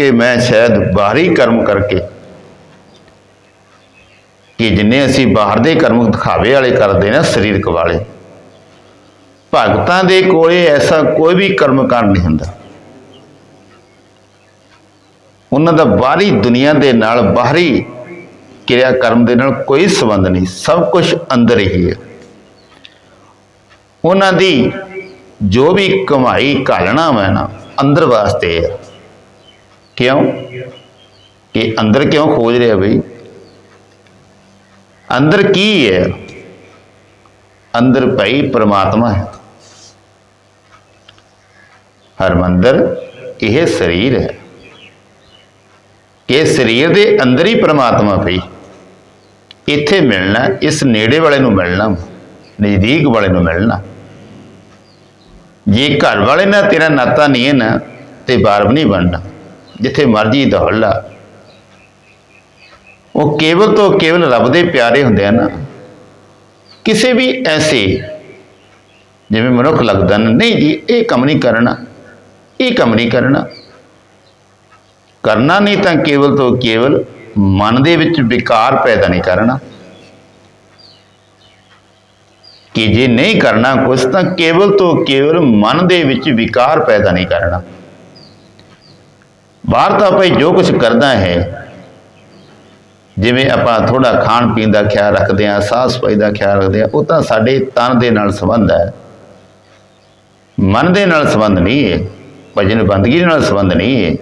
ਕਿ ਮੈਂ ਸ਼ਾਇਦ ਬਾਹਰੀ ਕਰਮ ਕਰਕੇ ਕਿ ਜਿੰਨੇ ਅਸੀਂ ਬਾਹਰ ਦੇ ਕਰਮ ਦਿਖਾਵੇ ਵਾਲੇ ਕਰਦੇ ਨਾ ਸਰੀਰਕ ਵਾਲੇ, ਭਗਤਾਂ ਦੇ ਕੋਲੇ ਐਸਾ ਕੋਈ ਵੀ ਕਰਮ ਕਾਂਡ ਨਹੀਂ ਹੁੰਦਾ। ਉਹਨਾਂ ਦਾ ਬਾਹਰੀ ਦੁਨੀਆ ਦੇ ਨਾਲ ਬਾਹਰੀ ਕਿਰਿਆ ਕਰਮ ਦੇ ਨਾਲ ਕੋਈ ਸੰਬੰਧ ਨਹੀਂ, ਸਭ ਕੁਝ ਅੰਦਰ ਹੀ ਹੈ। ਉਹਨਾਂ ਦੀ ਜੋ ਵੀ ਕਮਾਈ ਘਾਲਣਾ ਮੈਂ ਨਾ, ਅੰਦਰ ਵਾਸਤੇ ਹੈ। ਕਿਉਂ? ਕਿ ਅੰਦਰ ਕਿਉਂ ਖੋਜ ਰਿਹਾ ਬਈ? ਅੰਦਰ ਕੀ ਹੈ? ਅੰਦਰ ਭਾਈ ਪ੍ਰਮਾਤਮਾ ਹੈ। ਹਰਮੰਦਰ, ਇਹ ਸਰੀਰ ਹੈ। ਕਿ ਸਰੀਰ ਦੇ ਅੰਦਰ ਹੀ ਪ੍ਰਮਾਤਮਾ ਪਈ ਇੱਥੇ ਮਿਲਣਾ, ਇਸ ਨੇੜੇ ਵਾਲੇ ਨੂੰ ਮਿਲਣਾ, ਨਜ਼ਦੀਕ ਵਾਲੇ ਨੂੰ ਮਿਲਣਾ। ਜੇ ਘਰ ਵਾਲੇ ਨਾਲ ਤੇਰਾ ਨਾਤਾ ਨਹੀਂ ਹੈ ਨਾ, ਤੇ ਬਾਰ ਵੀ ਨਹੀਂ ਬਣਨਾ। ਜਿੱਥੇ ਮਰਜ਼ੀ ਦੌੜ ਲਾ। ਉਹ ਕੇਵਲ ਤੋਂ ਕੇਵਲ ਰੱਬ ਦੇ ਪਿਆਰੇ ਹੁੰਦੇ ਆ ਨਾ। ਕਿਸੇ ਵੀ ਐਸੇ ਜਿਵੇਂ ਮਨੁੱਖ ਲੱਗਦਾ ਨਹੀਂ ਜੀ, ਇਹ ਕੰਮ ਨਹੀਂ ਕਰਨਾ, ਇਹ ਕੰਮ ਨਹੀਂ ਕਰਨਾ। ਕਰਨਾ ਨਹੀਂ ਤਾਂ ਕੇਵਲ ਤੋਂ ਕੇਵਲ ਮਨ ਦੇ ਵਿੱਚ ਵਿਕਾਰ ਪੈਦਾ ਨਹੀਂ ਕਰਨਾ। ਕਿ ਜੇ ਨਹੀਂ ਕਰਨਾ ਕੁਛ ਤਾਂ ਕੇਵਲ ਤੋਂ ਕੇਵਲ ਮਨ ਦੇ ਵਿੱਚ ਵਿਕਾਰ ਪੈਦਾ ਨਹੀਂ ਕਰਨਾ। ਬਾਹਰ ਤਾਂ ਭਾਈ ਜੋ ਕੁਝ ਕਰਦਾ ਹੈ, ਜਿਵੇਂ ਆਪਾਂ ਥੋੜਾ ਖਾਣ ਪੀਣ ਦਾ ਖਿਆਲ ਰੱਖਦੇ ਹਾਂ ਸਾਹ ਸਫ਼ਾਈ ਦਾ ਖਿਆਲ ਰੱਖਦੇ ਹਾਂ, ਉਹ ਤਾਂ ਸਾਡੇ ਤਨ ਦੇ ਨਾਲ ਸੰਬੰਧ ਹੈ। ਮਨ ਦੇ ਨਾਲ ਸੰਬੰਧ ਨਹੀਂ ਹੈ ਭਜਨ ਬੰਦਗੀ ਨਾਲ ਸੰਬੰਧ ਨਹੀਂ ਹੈ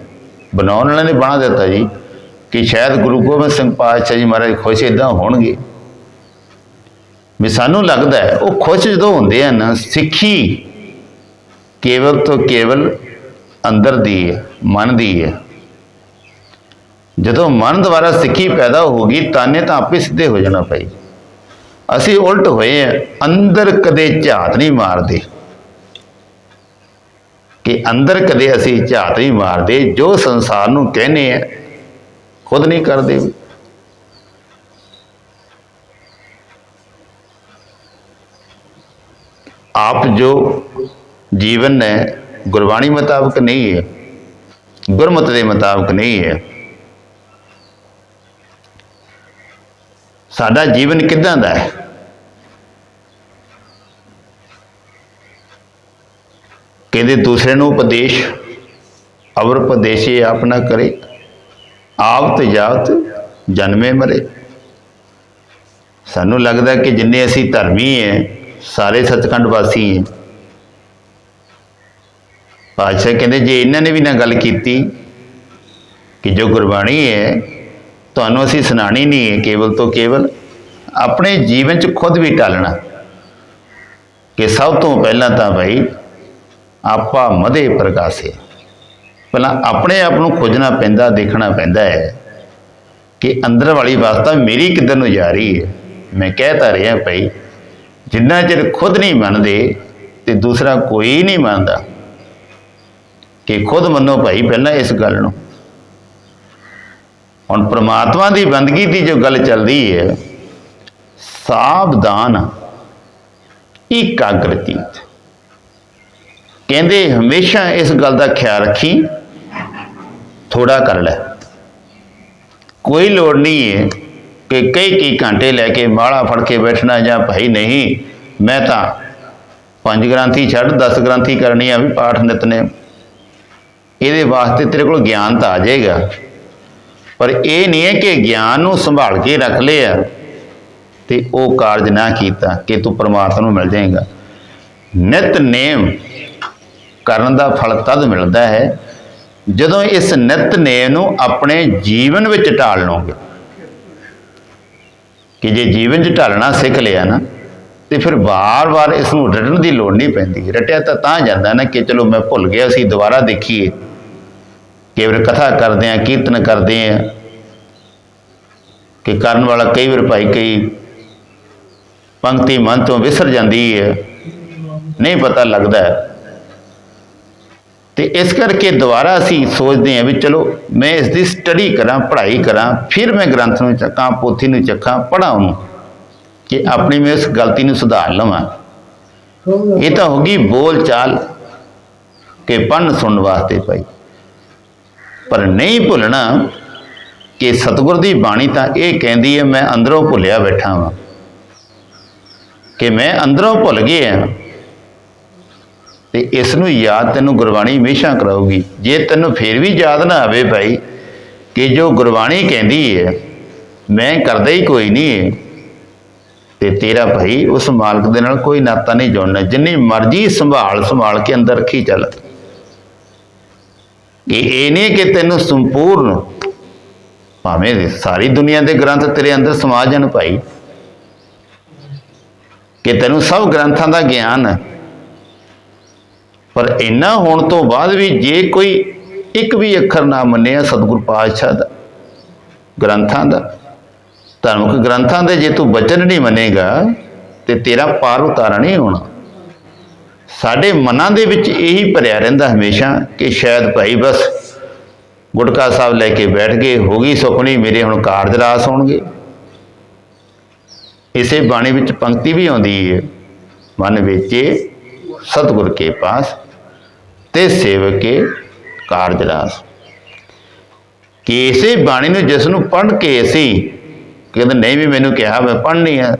ਬਣਾਉਣ ਵਾਲੇ ਨੇ ਬਣਾ ਦਿੱਤਾ ਜੀ ਕਿ ਸ਼ਾਇਦ ਗੁਰੂ ਗੋਬਿੰਦ ਸਿੰਘ ਪਾਤਸ਼ਾਹ ਜੀ ਮਹਾਰਾਜ ਖੁਸ਼ ਇਦਾਂ ਹੋਣਗੇ। ਵੀ ਸਾਨੂੰ ਲੱਗਦਾ ਉਹ ਖੁਸ਼ ਜਦੋਂ ਹੁੰਦੇ ਹਨ, ਸਿੱਖੀ ਕੇਵਲ ਤੋਂ ਕੇਵਲ ਅੰਦਰ ਦੀ ਹੈ ਮਨ ਦੀ ਹੈ ਜਦੋਂ ਮਨ ਦੁਆਰਾ ਸਿੱਖੀ ਪੈਦਾ ਹੋ ਗਈ, ਤਾਨੇ ਤਾਂ ਆਪੇ ਸਿੱਧੇ ਹੋ ਜਾਣਾ ਪਈ ਅਸੀਂ ਉਲਟ ਹੋਏ ਆ, ਅੰਦਰ ਕਦੇ ਝਾਤ ਨਹੀਂ ਮਾਰਦੇ। ਕਿ ਅੰਦਰ ਕਦੇ ਅਸੀਂ ਝਾਤ ਨਹੀਂ ਮਾਰਦੇ, ਜੋ ਸੰਸਾਰ ਨੂੰ ਕਹਿੰਦੇ ਆ, ਖੁਦ ਨਹੀਂ ਕਰਦੇ। ਆਪ ਜੋ ਜੀਵਨ ਹੈ ਗੁਰਬਾਣੀ ਮੁਤਾਬਕ ਨਹੀਂ ਹੈ, ਗੁਰਮਤ ਦੇ ਮੁਤਾਬਕ ਨਹੀਂ ਹੈ। ਸਾਡਾ ਜੀਵਨ ਕਿੱਦਾਂ ਦਾ ਹੈ? ਕਹਿੰਦੇ ਦੂਸਰੇ ਨੂੰ ਉਪਦੇਸ਼, ਅਵਰ ਉਪਦੇਸ਼ੇ ਆਪਣਾ ਕਰੇ, ਆਪ ਤੇ ਜਾਤ ਜਨਮੇ ਮਰੇ। ਸਾਨੂੰ ਲੱਗਦਾ ਕਿ ਜਿੰਨੇ ਅਸੀਂ ਧਰਮੀ ਹੈ, ਸਾਰੇ ਸੱਚਖੰਡ ਵਾਸੀ ਹੈ। ਪਾਤਸ਼ਾਹ ਕਹਿੰਦੇ, ਜੇ ਇਹਨਾਂ ਨੇ ਵੀ ਨਾ ਗੱਲ ਕੀਤੀ ਕਿ ਜੋ ਗੁਰਬਾਣੀ ਹੈ, ਤੁਹਾਨੂੰ ਅਸੀਂ ਸੁਣਾਣੀ ਨਹੀਂ ਹੈ ਕੇਵਲ ਤੋਂ ਕੇਵਲ, ਆਪਣੇ ਜੀਵਨ 'ਚ ਖੁਦ ਵੀ ਟਾਲਣਾ। ਕਿ ਸਭ ਤੋਂ ਪਹਿਲਾਂ ਤਾਂ ਭਾਈ ਆਪਾ ਮਦੇ ਪ੍ਰਗਾਸੇ। ਪਹਿਲਾਂ ਆਪਣੇ ਆਪ ਨੂੰ ਖੋਜਣਾ ਪੈਂਦਾ, ਦੇਖਣਾ ਪੈਂਦਾ ਹੈ ਕਿ ਅੰਦਰ ਵਾਲੀ ਵਾਸਤਾ ਮੇਰੀ ਕਿੱਧਰ ਨੂੰ ਜਾ ਰਹੀ ਹੈ। ਮੈਂ ਕਹਿ ਤਾਂ ਰਿਹਾ ਭਾਈ ਜਿੰਨਾ ਚਿਰ ਖੁਦ ਨਹੀਂ ਮੰਨਦੇ ਤੇ ਦੂਸਰਾ ਕੋਈ ਨਹੀਂ ਮੰਨਦਾ। ਕਿ ਖੁਦ ਮੰਨੋ ਭਾਈ ਪਹਿਲਾਂ ਇਸ ਗੱਲ ਨੂੰ। ਹੁਣ ਪ੍ਰਮਾਤਮਾ ਦੀ ਬੰਦਗੀ ਦੀ ਜੋ ਗੱਲ ਚੱਲਦੀ ਹੈ, ਸਾਵਧਾਨ ਇਕਾਗਰਚਿਤ ਕਹਿੰਦੇ ਹਮੇਸ਼ਾ ਇਸ ਗੱਲ ਦਾ ਖਿਆਲ ਰੱਖੀ ਥੋੜਾ ਕਰ ਲੈ। ਕੋਈ ਲੋੜ ਨਹੀਂ ਹੈ ਕਿ ਕਈ ਕਈ ਘੰਟੇ ਲੈ ਕੇ ਮਾਲਾ ਫੜ ਕੇ ਬੈਠਣਾ ਜਾਂ ਭਾਈ ਨਹੀਂ, ਮੈਂ ਤਾਂ ਪੰਜ ਗ੍ਰੰਥੀ ਛੱਡ 10 ਗ੍ਰੰਥੀ ਕਰਨੀ ਆ ਵੀ ਪਾਠ ਨਿਤਨੇ ਇਹਦੇ ਵਾਸਤੇ ਤੇਰੇ ਕੋਲ ਗਿਆਨ ਤਾਂ ਆ ਜਾਏਗਾ। ਪਰ ਇਹ ਨਹੀਂ ਹੈ ਕਿ ਗਿਆਨ ਨੂੰ ਸੰਭਾਲ ਕੇ ਰੱਖ ਲਿਆ ਤੇ ਉਹ ਕਾਰਜ ਨਾ ਕੀਤਾ ਕਿ ਤੂੰ ਪਰਮਾਤਮਾ ਨੂੰ ਮਿਲ ਜਾਏਗਾ। ਨਿਤ ਨੇਮ ਕਰਨ ਦਾ ਫਲ ਤਦ ਮਿਲਦਾ ਹੈ ਜਦੋਂ ਇਸ ਨਿਤ ਨੇਮ ਨੂੰ ਆਪਣੇ ਜੀਵਨ ਵਿੱਚ ਢਾਲ ਲਓਗੇ। ਕਿ ਜੇ ਜੀਵਨ 'ਚ ਢਾਲਣਾ ਸਿੱਖ ਲਿਆ ਨਾ, ਤੇ ਫਿਰ ਵਾਰ-ਵਾਰ ਇਸ ਨੂੰ ਰਟਣ ਦੀ ਲੋੜ ਨਹੀਂ ਪੈਂਦੀ। ਰਟਿਆ ਤਾਂ ਤਾਂ ਜਾਂਦਾ ਨਾ ਕਿ ਚਲੋ ਮੈਂ ਭੁੱਲ ਗਿਆ ਸੀ, ਦੁਬਾਰਾ ਦੇਖੀਏ। ਕਈ ਵਾਰ ਕਥਾ ਕਰਦੇ ਆ, ਕੀਰਤਨ ਕਰਦੇ ਆ, ਕਿ ਕਰਨ ਵਾਲਾ ਕਈ ਵਾਰ ਭਾਈ ਕਈ ਪੰਕਤੀ ਮਨ ਤੋਂ ਵਿਸਰ ਜਾਂਦੀ ਹੈ, ਨਹੀਂ ਪਤਾ ਲੱਗਦਾ ਹੈ। ਤੇ ਇਸ ਕਰਕੇ ਦੁਬਾਰਾ ਅਸੀਂ ਸੋਚਦੇ ਹਾਂ ਵੀ ਚਲੋ ਮੈਂ ਇਸ ਦੀ ਸਟੱਡੀ ਕਰਾਂ, ਪੜ੍ਹਾਈ ਕਰਾਂ, ਫਿਰ ਮੈਂ ਗ੍ਰੰਥ ਨੂੰ ਚੱਕਾਂ, ਪੋਥੀ ਨੂੰ ਚੱਕਾਂ ਪੜ੍ਹਾਂ ਉਹਨੂੰ ਕਿ ਆਪਣੀ ਮੈਂ ਇਸ ਗਲਤੀ ਨੂੰ ਸੁਧਾਰ ਲਵਾਂ ਇਹ ਤਾਂ ਹੋ ਗਈ ਬੋਲ ਚਾਲ ਕਿ ਪੜ੍ਹਨ ਸੁਣਨ ਵਾਸਤੇ ਭਾਈ ਪਰ ਨਹੀਂ ਭੁੱਲਣਾ ਕਿ ਸਤਿਗੁਰ ਦੀ ਬਾਣੀ ਤਾਂ ਇਹ ਕਹਿੰਦੀ ਹੈ, ਮੈਂ ਅੰਦਰੋਂ ਭੁੱਲਿਆ ਬੈਠਾ ਹਾਂ ਕਿ ਮੈਂ ਅੰਦਰੋਂ ਭੁੱਲ ਗਿਆ ਤੇ ਇਸ ਨੂੰ ਯਾਦ ਤੈਨੂੰ ਗੁਰਬਾਣੀ ਹਮੇਸ਼ਾ ਕਰਾਊਗੀ। ਜੇ ਤੈਨੂੰ ਫੇਰ ਵੀ ਯਾਦ ਨਾ ਆਵੇ ਭਾਈ ਕਿ ਜੋ ਗੁਰਬਾਣੀ ਕਹਿੰਦੀ ਹੈ, ਮੈਂ ਕਰਦਾ ਹੀ ਕੋਈ ਨਹੀਂ ਹੈ। ਤੇ ਤੇਰਾ ਭਾਈ ਉਸ ਮਾਲਕ ਦੇ ਨਾਲ ਕੋਈ ਨਾਤਾ ਨਹੀਂ ਜੋੜਨਾ। ਜਿੰਨੀ ਮਰਜ਼ੀ ਸੰਭਾਲ ਸੰਭਾਲ ਕੇ ਅੰਦਰ ਰੱਖੀ ਚੱਲ। ਕਿ ਇਹ ਨਹੀਂ ਕਿ ਤੈਨੂੰ ਸੰਪੂਰਨ ਭਾਵੇਂ ਸਾਰੀ ਦੁਨੀਆ ਦੇ ਗ੍ਰੰਥ ਤੇਰੇ ਅੰਦਰ ਸਮਾ ਜਾਣ ਭਾਈ ਕਿ ਤੈਨੂੰ ਸਭ ਗ੍ਰੰਥਾਂ ਦਾ ਗਿਆਨ ਹੈ। ਪਰ ਇੰਨਾ ਹੋਣ ਤੋਂ ਬਾਅਦ ਵੀ ਜੇ ਕੋਈ ਇੱਕ ਵੀ ਅੱਖਰ ਨਾ ਮੰਨਿਆ ਸਤਿਗੁਰ ਪਾਤਸ਼ਾਹ ਦਾ, ਗ੍ਰੰਥਾਂ ਦਾ, ਧਾਰਮਿਕ ਗ੍ਰੰਥਾਂ ਦੇ ਜੇ ਤੂੰ ਬਚਨ ਨਹੀਂ ਮੰਨੇਗਾ, ਤੇ ਤੇਰਾ ਪਾਰ ਉਤਾਰਾ ਨਹੀਂ ਹੋਣਾ। ਸਾਡੇ ਮਨਾਂ ਦੇ ਵਿੱਚ ਇਹੀ ਭਰਿਆ ਰਹਿੰਦਾ ਹਮੇਸ਼ਾ ਕਿ ਸ਼ਾਇਦ ਭਾਈ ਬਸ ਗੁਟਕਾ ਸਾਹਿਬ ਲੈ ਕੇ ਬੈਠ ਗਏ, ਹੋ ਗਈ ਸੁਖਣੀ ਮੇਰੇ ਹੁਣ ਕਾਰਜ ਰਾਸ ਹੋਣਗੇ। ਇਸੇ ਬਾਣੀ ਵਿੱਚ ਪੰਕਤੀ ਵੀ ਆਉਂਦੀ ਹੈ, ਮਨ ਵੇਚੇ ਸਤਿਗੁਰ ਕੇ ਪਾਸ ਤੇ ਸੇਵਕੇ ਕਾਰਜ ਰਾਸ। ਕਿ ਇਸੇ ਬਾਣੀ ਨੂੰ ਜਿਸ ਨੂੰ ਪੜ੍ਹ ਕੇ ਅਸੀਂ ਕਹਿੰਦੇ, ਨਹੀਂ ਵੀ ਮੈਨੂੰ ਕਿਹਾ ਮੈਂ ਪੜ੍ਹਨੀ ਆ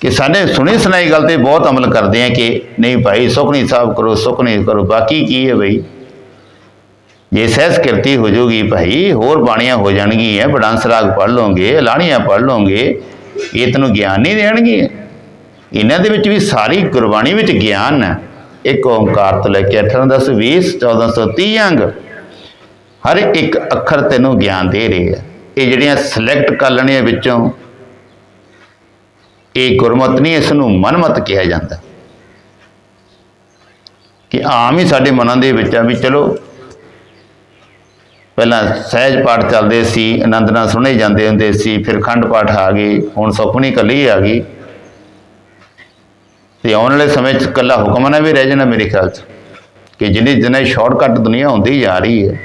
ਕਿ ਸਾਡੇ ਸੁਣੀ ਸੁਣਾਈ ਗੱਲ ਤੇ ਬਹੁਤ ਅਮਲ ਕਰਦੇ ਆ ਕਿ ਨਹੀਂ ਭਾਈ ਸੁਖਣੀ ਸਾਹਿਬ ਕਰੋ ਸੁਖਣੀ ਕਰੋ, ਬਾਕੀ ਕੀ ਹੈ ਭਾਈ ਜੇ ਸਹਿਜ ਕਿਰਤੀ ਹੋ ਜਾਊਗੀ ਭਾਈ, ਹੋਰ ਬਾਣੀਆਂ ਹੋ ਜਾਣਗੀਆਂ ਬਡਾਂਸ ਰਾਗ ਪੜ੍ਹ ਲਓਗੇ ਲਾਣੀਆਂ ਪੜ੍ਹ ਲਓਗੇ, ਇਹ ਤੈਨੂੰ ਗਿਆਨ ਨਹੀਂ ਦੇਣਗੇ ਇਹਨਾਂ ਦੇ ਵਿੱਚ ਵੀ ਸਾਰੀ ਗੁਰਬਾਣੀ ਵਿੱਚ ਗਿਆਨ ਹੈ। ਇੱਕ ਓੰਕਾਰ ਤੋਂ ਲੈ ਕੇ 18 10 20 1430 ਅੰਗ, ਹਰ ਇੱਕ ਅੱਖਰ ਤੈਨੂੰ ਗਿਆਨ ਦੇ ਰਹੇ ਹੈ। ਇਹ ਜਿਹੜੀਆਂ ਸਿਲੈਕਟ ਕਰ ਲੈਣੀਆਂ ਵਿੱਚੋਂ ਇਹ ਗੁਰਮਤ ਨਹੀਂ ਇਸ ਨੂੰ ਮਨਮਤ ਕਿਹਾ ਜਾਂਦਾ। ਕਿ ਆਮ ਹੀ ਸਾਡੇ ਮਨਾਂ ਦੇ ਵਿੱਚ ਆ ਵੀ ਚਲੋ, ਪਹਿਲਾਂ ਸਹਿਜ ਪਾਠ ਚੱਲਦੇ ਸੀ, ਆਨੰਦ ਨਾਲ ਸੁਣੇ ਜਾਂਦੇ ਹੁੰਦੇ ਸੀ, ਫਿਰ ਖੰਡ ਪਾਠ ਆ ਗਏ ਹੁਣ ਸੁਖਮਨੀ ਕੱਲੀ ਆ ਗਈ। ਤੇ ਆਉਣ ਵਾਲੇ ਸਮੇਂ 'ਚ ਕੱਲਾ ਹੁਕਮਨਾ ਵੀ ਰਹਿ ਜਾਣਾ ਮੇਰੇ ਖਿਆਲ 'ਚ, ਕਿ ਜਿੰਨੀ ਜਿੰਨਾ ਸ਼ਾਰਟਕਟ ਦੁਨੀਆ ਹੁੰਦੀ ਜਾ ਰਹੀ ਹੈ।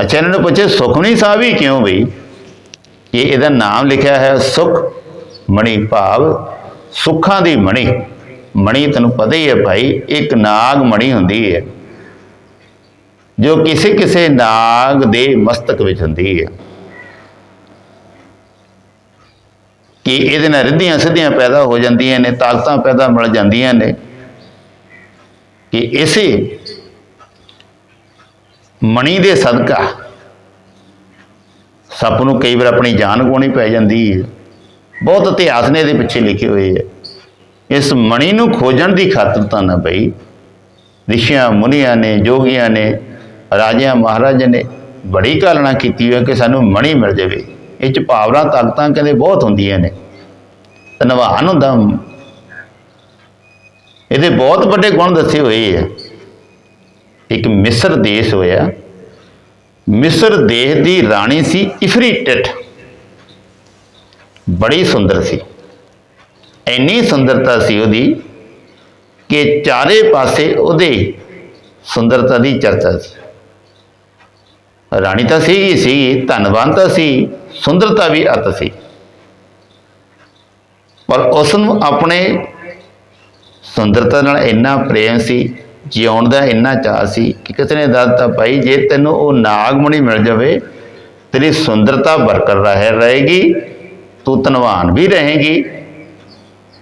ਅੱਛਾ, ਇਹਨਾਂ ਨੂੰ ਪੁੱਛੇ ਸੁਖਮਨੀ ਸਾਹਿਬ ਹੀ ਕਿਉਂ ਬਈ? ਕਿ ਇਹਦਾ ਨਾਮ ਲਿਖਿਆ ਹੈ, ਸੁਖ ਮਣੀ ਭਾਵ ਸੁੱਖਾਂ ਦੀ ਮਣੀ। ਮਣੀ ਤੈਨੂੰ ਪਤਾ ਹੀ ਹੈ ਭਾਈ, ਇੱਕ ਨਾਗ ਮਣੀ ਹੁੰਦੀ ਹੈ। ਜੋ ਕਿਸੇ ਕਿਸੇ ਨਾਗ ਦੇ ਮਸਤਕ ਵਿੱਚ ਹੁੰਦੀ ਹੈ। ਕਿ ਇਹਦੇ ਨਾਲ ਰਿੱਧੀਆਂ ਸਿੱਧੀਆਂ ਪੈਦਾ ਹੋ ਜਾਂਦੀਆਂ ਨੇ, ਤਾਕਤਾਂ ਪੈਦਾ ਮਿਲ ਜਾਂਦੀਆਂ ਨੇ। ਕਿ ਇਸੇ ਮਣੀ ਦੇ ਸਦਕਾ ਸੱਪ ਨੂੰ ਕਈ ਵਾਰ ਆਪਣੀ ਜਾਨ ਗਵਾਉਣੀ ਪੈ ਜਾਂਦੀ ਹੈ। ਬਹੁਤ ਇਤਿਹਾਸ ਨੇ ਇਹਦੇ ਪਿੱਛੇ ਲਿਖੇ ਹੋਏ ਆ। ਇਸ ਮਣੀ ਨੂੰ ਖੋਜਣ ਦੀ ਖਾਤਰ ਤਾਂ ਨਾ ਬਈ, ਰਿਸ਼ੀਆਂ, ਮੁਨੀਆਂ ਨੇ, ਜੋਗੀਆਂ ਨੇ, ਰਾਜਿਆਂ, ਮਹਾਰਾਜਿਆਂ ਨੇ ਬੜੀ ਕਾਲਣਾ ਕੀਤੀ ਹੋਈ ਕਿ ਸਾਨੂੰ ਮਣੀ ਮਿਲ ਜਾਵੇ। ਇਹ ਚ ਭਾਵਨਾ, ਤਾਕਤਾਂ ਕਹਿੰਦੇ ਬਹੁਤ ਹੁੰਦੀਆਂ ਨੇ। ਧਨਵਾਨ ਹੁੰਦਾ। ਇਹਦੇ ਬਹੁਤ ਵੱਡੇ ਗੁਣ ਦੱਸੇ ਹੋਏ ਆ। ਇੱਕ ਮਿਸਰ ਦੇਸ਼ ਹੋਇਆ। ਮਿਸਰ ਦੇਸ਼ ਦੀ ਰਾਣੀ ਸੀ ਇਫਰੀਟਟ। ਬੜੀ ਸੁੰਦਰ ਸੀ। ਇੰਨੀ ਸੁੰਦਰਤਾ ਸੀ ਉਹਦੀ ਕਿ ਚਾਰੇ ਪਾਸੇ ਉਹਦੇ ਸੁੰਦਰਤਾ ਦੀ ਚਰਚਾ ਸੀ। ਰਾਣੀ ਤਾਂ ਸੀ ਹੀ ਸੀ ਧਨਵਾਨ ਤਾਂ ਸੀ, ਸੁੰਦਰਤਾ ਵੀ ਅਤ ਸੀ। ਪਰ ਉਸ ਨੂੰ ਆਪਣੇ ਸੁੰਦਰਤਾ ਨਾਲ ਇੰਨਾ ਪ੍ਰੇਮ ਸੀ, ਜਿਉਣ ਦਾ ਇੰਨਾ ਚਾਹ ਸੀ ਕਿ ਕਿਸੇ ਨੇ ਦੱਸਤਾ ਭਾਈ, ਜੇ ਤੈਨੂੰ ਉਹ ਨਾਗਮਣੀ ਮਿਲ ਜਾਵੇ, ਤੇਰੀ ਸੁੰਦਰਤਾ ਬਰਕਰਾਰ ਰਹਿ, ਰਹੇਗੀ ਤੂੰ ਧਨਵਾਨ ਵੀ ਰਹੇਗੀ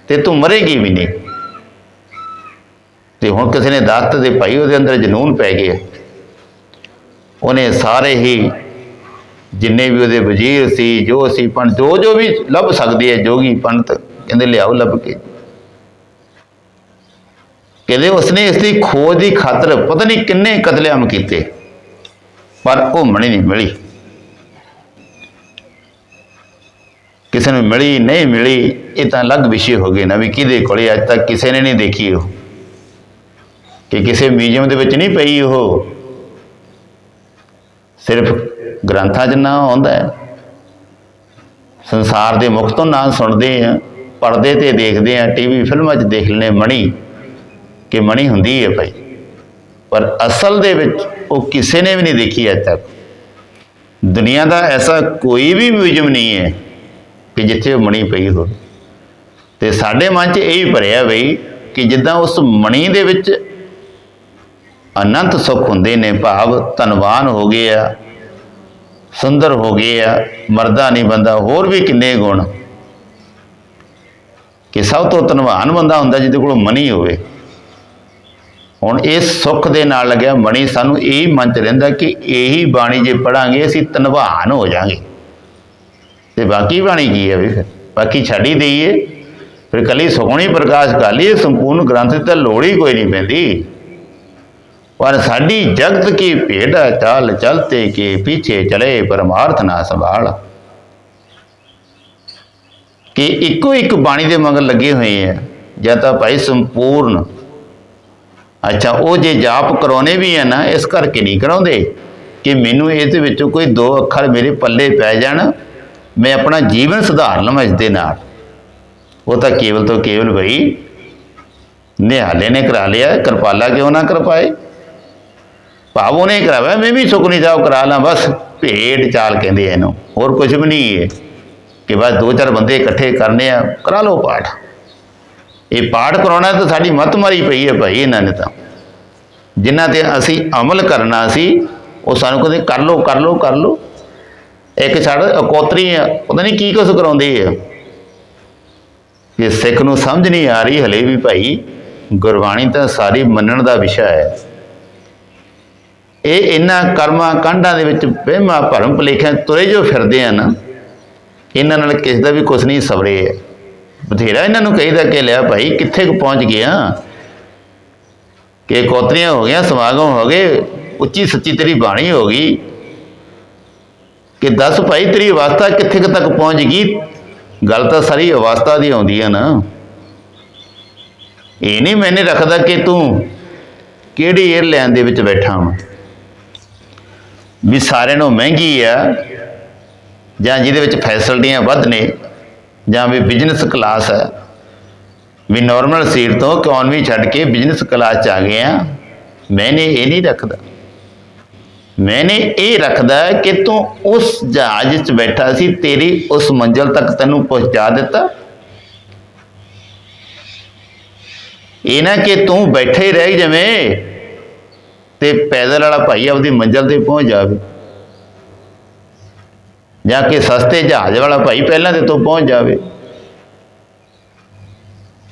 ਤੇ ਤੂੰ ਮਰੇਗੀ ਵੀ ਨਹੀਂ। ਤੇ ਹੁਣ ਕਿਸੇ ਨੇ ਦਾਤ ਦੇ ਭਾਈ ਉਹਦੇ ਅੰਦਰ ਜਨੂਨ ਪੈ ਗਿਆ। ਉਹਨੇ ਸਾਰੇ ਹੀ ਜਿੰਨੇ ਵੀ ਉਹਦੇ ਵਜ਼ੀਰ ਸੀ, ਜੋ ਸੀ ਪੰਡ ਜੋ ਜੋ ਵੀ ਲੱਭ ਸਕਦੀ ਹੈ, ਜੋਗੀ ਪੰਡਤ, ਕਹਿੰਦੇ ਲਿਆਓ ਲੱਭ ਕੇ। ਕਹਿੰਦੇ ਉਸਨੇ ਇਸ ਦੀ ਖੋਜ ਦੀ ਖਾਤਰ ਪਤਾ ਨਹੀਂ ਕਿੰਨੇ ਕਤਲੇਆਮ ਕੀਤੇ, ਪਰ ਉਹ ਮਣੀ ਨਹੀਂ ਮਿਲੀ। ਕਿਸੇ ਨੂੰ ਮਿਲੀ, ਨਹੀਂ ਮਿਲੀ, ਇਹ ਤਾਂ ਅਲੱਗ ਵਿਸ਼ੇ ਹੋ ਗਏ ਨਾ ਵੀ ਕਿਹਦੇ ਕੋਲੇ ਅੱਜ ਤੱਕ ਕਿਸੇ ਨੇ ਨਹੀਂ ਦੇਖੀ ਉਹ। ਕਿ ਕਿਸੇ ਮਿਊਜ਼ੀਅਮ ਦੇ ਵਿੱਚ ਨਹੀਂ ਪਈ ਉਹ। ਸਿਰਫ ਗ੍ਰੰਥਾਂ 'ਚ ਨਾ ਆਉਂਦਾ ਸੰਸਾਰ ਦੇ ਮੁਖ ਤੋਂ ਨਾਂ ਸੁਣਦੇ ਆ ਪਰਦੇ ਤੇ ਦੇਖਦੇ ਆ ਟੀਵੀ ਫਿਲਮਾਂ 'ਚ ਦੇਖ ਲੈਨੇ ਮਣੀ, ਕਿ ਮਣੀ ਹੁੰਦੀ ਹੈ ਭਾਈ। ਪਰ ਅਸਲ ਦੇ ਵਿੱਚ ਉਹ ਕਿਸੇ ਨੇ ਵੀ ਨਹੀਂ ਦੇਖੀ ਅੱਜ ਤੱਕ। ਦੁਨੀਆ ਦਾ ਐਸਾ ਕੋਈ ਵੀ ਮਿਊਜ਼ੀਅਮ ਨਹੀਂ ਹੈ ਕਿ ਜਿੱਥੇ ਉਹ ਮਣੀ ਪਈ ਹੋਵੇ। ਤੇ ਸਾਡੇ ਮਨ 'ਚ ਇਹ ਹੀ ਭਰਿਆ ਬਈ ਕਿ ਜਿੱਦਾਂ ਉਸ ਮਣੀ ਦੇ ਵਿੱਚ ਅਨੰਤ ਸੁੱਖ ਹੁੰਦੇ ਨੇ, ਭਾਵ ਧਨਵਾਨ ਹੋ ਗਏ ਆ, ਸੁੰਦਰ ਹੋ ਗਏ ਆ, ਮਰਦਾ ਨਹੀਂ ਬੰਦਾ, ਹੋਰ ਵੀ ਕਿੰਨੇ ਗੁਣ। ਕਿ ਸਭ ਤੋਂ ਧਨਵਾਨ ਬੰਦਾ ਹੁੰਦਾ ਜਿਹਦੇ ਕੋਲ ਮਨੀ ਹੋਵੇ। ਹੁਣ ਇਸ ਸੁੱਖ ਦੇ ਨਾਲ ਲੱਗਿਆ ਮਣੀ ਸਾਨੂੰ ਇਹ ਮਨ ਚ ਰਹਿੰਦਾ ਕਿ ਇਹੀ ਬਾਣੀ ਜੇ ਪੜਾਂਗੇ ਅਸੀਂ ਧਨਵਾਨ ਹੋ ਜਾਾਂਗੇ। ਤੇ ਬਾਕੀ ਬਾਣੀ ਕੀ ਹੈ ਵੀ ਫਿਰ ਬਾਕੀ ਛੱਡ ਹੀ ਦਈਏ। ਫਿਰ ਕੱਲੀ ਸੁਖਮਣੀ ਪ੍ਰਕਾਸ਼ ਕਰ ਲਈਏ, ਸੰਪੂਰਨ ਗ੍ਰੰਥ ਦੀ ਤਾਂ ਲੋੜ ਹੀ ਕੋਈ ਨਹੀਂ ਪੈਂਦੀ। ਪਰ ਸਾਡੀ ਜਗਤ ਕੀ ਭੇਡ ਚਾਲ ਚਲਤੇ ਕੇ ਪਿੱਛੇ ਚਲੇ, ਪਰਮਾਰਥ ਨਾ ਸੰਭਾਲ। ਕਿ ਇੱਕੋ ਇੱਕ ਬਾਣੀ ਦੇ ਮਗਰ ਲੱਗੇ ਹੋਏ ਆ ਜਾਂ ਤਾਂ ਭਾਈ ਸੰਪੂਰਨ। ਅੱਛਾ, ਉਹ ਜੇ ਜਾਪ ਕਰਾਉਣੇ ਵੀ ਆ ਨਾ, ਇਸ ਕਰਕੇ ਨਹੀਂ ਕਰਾਉਂਦੇ ਕਿ ਮੈਨੂੰ ਇਹਦੇ ਵਿੱਚੋਂ ਕੋਈ ਦੋ ਅੱਖਰ ਮੇਰੇ ਪੱਲੇ ਪੈ ਜਾਣ। ਮੈਂ ਆਪਣਾ ਜੀਵਨ ਸੁਧਾਰ ਲਵਾਂ ਇਸ ਦੇ ਨਾਲ। ਉਹ ਤਾਂ ਕੇਵਲ ਤੋਂ ਕੇਵਲ ਭਈ ਨਿਹਾਲੇ ਨੇ ਕਰਾ ਲਿਆ, ਕਿਰਪਾਲਾ ਕਿਉਂ ਨਾ ਕਰ ਪਾਏ ਭਾਵ ਉਹਨੇ ਕਰਾਇਆ, ਮੈਂ ਵੀ ਸੁਖਨੀ ਸਾਹਿਬ ਕਰਾ ਲਾਂ, ਬਸ ਭੇਡ ਚਾਲ ਕਹਿੰਦੇ ਇਹਨੂੰ, ਹੋਰ ਕੁਝ ਵੀ ਨਹੀਂ ਹੈ। ਕਿ ਬਸ ਦੋ ਚਾਰ ਬੰਦੇ ਇਕੱਠੇ ਕਰਨੇ ਆ, ਕਰਾ ਲਓ ਪਾਠ। ਇਹ ਪਾਠ ਕਰਾਉਣਾ ਤਾਂ ਸਾਡੀ ਮੱਤ ਮਾਰੀ ਪਈ ਹੈ ਭਾਈ ਇਹਨਾਂ ਨੇ ਤਾਂ। ਜਿਨ੍ਹਾਂ ਤੇ ਅਸੀਂ ਅਮਲ ਕਰਨਾ ਸੀ, ਉਹ ਸਾਨੂੰ ਕਹਿੰਦੇ, ਕਰ ਲਓ ਕਰ ਲਓ ਕਰ ਲਓ। ਇੱਕ ਛੜ ਕੋਤਰੀ ਆ। ਪਤਾ ਨਹੀਂ ਕੀ ਕੁਛ ਕਰਾਉਂਦੀ ਆ। ਇਹ ਸਿੱਖ ਨੂੰ ਸਮਝ ਨਹੀਂ ਆ ਰਹੀ, ਹਲੇ ਵੀ ਭਾਈ ਗੁਰਬਾਣੀ ਤਾਂ ਸਾਰੀ ਮੰਨਣ ਦਾ ਵਿਸ਼ਾ ਹੈ। ਇਹ ਇਹਨਾਂ ਕਰਮਾਂ ਕਾਂਡਾਂ ਦੇ ਵਿੱਚ ਵਹਿਮਾਂ ਭਰਮ ਭੁਲੇਖਿਆਂ ਤੁਰੇ ਜੋ ਫਿਰਦੇ ਆ ਨਾ, ਇਹਨਾਂ ਨਾਲ ਕਿਸ ਦਾ ਵੀ ਕੁਝ ਨਹੀਂ ਸਵਰੇ। ਹੈ ਬਥੇਰਾ ਇਹਨਾਂ ਨੂੰ ਕਹੀਦਾ ਕਿ ਲਿਆ ਭਾਈ, ਕਿੱਥੇ ਕੁ ਪਹੁੰਚ ਗਿਆ? ਕਿ ਕੋਤਰੀਆਂ ਹੋ ਗਿਆ ਸਮਾਗਮ ਹੋ ਗਏ, ਉੱਚੀ ਸੱਚੀ ਤੇਰੀ ਬਾਣੀ ਹੋ ਗਈ। ਕਿ ਦੱਸ ਭਾਈ, ਤੇਰੀ ਅਵਸਥਾ ਕਿੱਥੇ ਕੁ ਤੱਕ ਪਹੁੰਚ ਗਈ? ਗੱਲ ਤਾਂ ਸਾਰੀ ਅਵਸਥਾ ਦੀ ਆਉਂਦੀ ਹੈ ਨਾ। ਇਹ ਨਹੀਂ ਮੈਨੇ ਰੱਖਦਾ ਕਿ ਤੂੰ ਕਿਹੜੀ 에ਅਰਲਾਈਨ ਦੇ ਵਿੱਚ ਬੈਠਾ ਹਾਂ ਵੀ ਸਾਰਿਆਂ ਨੂੰ ਮਹਿੰਗੀ ਆ, ਜਾਂ ਜਿਹਦੇ ਵਿੱਚ ਫੈਸਿਲਿਟੀਆਂ ਵੱਧ ਨੇ, ਜਾਂ ਵੀ ਬਿਜ਼ਨਸ ਕਲਾਸ ਹੈ ਵੀ ਨਾਰਮਲ ਸੀਟ ਤੋਂ ਇਕਨੋਮੀ ਛੱਡ ਕੇ ਬਿਜ਼ਨਸ ਕਲਾਸ ਚ ਆ ਗਏ ਆ। ਮੈਨੇ ਇਹ ਨਹੀਂ ਰੱਖਦਾ। ਮੈਨੇ ਇਹ ਰੱਖਦਾ ਕਿ ਤੂੰ ਉਸ ਜਹਾਜ਼ 'ਚ ਬੈਠਾ ਸੀ ਤੇਰੀ ਉਸ ਮੰਜ਼ਲ ਤੱਕ ਤੈਨੂੰ ਪਹੁੰਚਾ ਦਿੱਤਾ ਇਹ ਨਾ ਕਿ ਤੂੰ ਬੈਠੇ ਰਹਿ ਜਿਵੇਂ ਤੇ ਪੈਦਲ ਵਾਲਾ ਭਾਈ ਆਪਦੀ ਮੰਜ਼ਲ ਤੇ ਪਹੁੰਚ ਜਾਵੇ ਜਾਂ ਕਿ ਸਸਤੇ ਜਹਾਜ਼ ਵਾਲਾ ਭਾਈ ਪਹਿਲਾਂ ਤੇ ਤੋਂ ਪਹੁੰਚ ਜਾਵੇ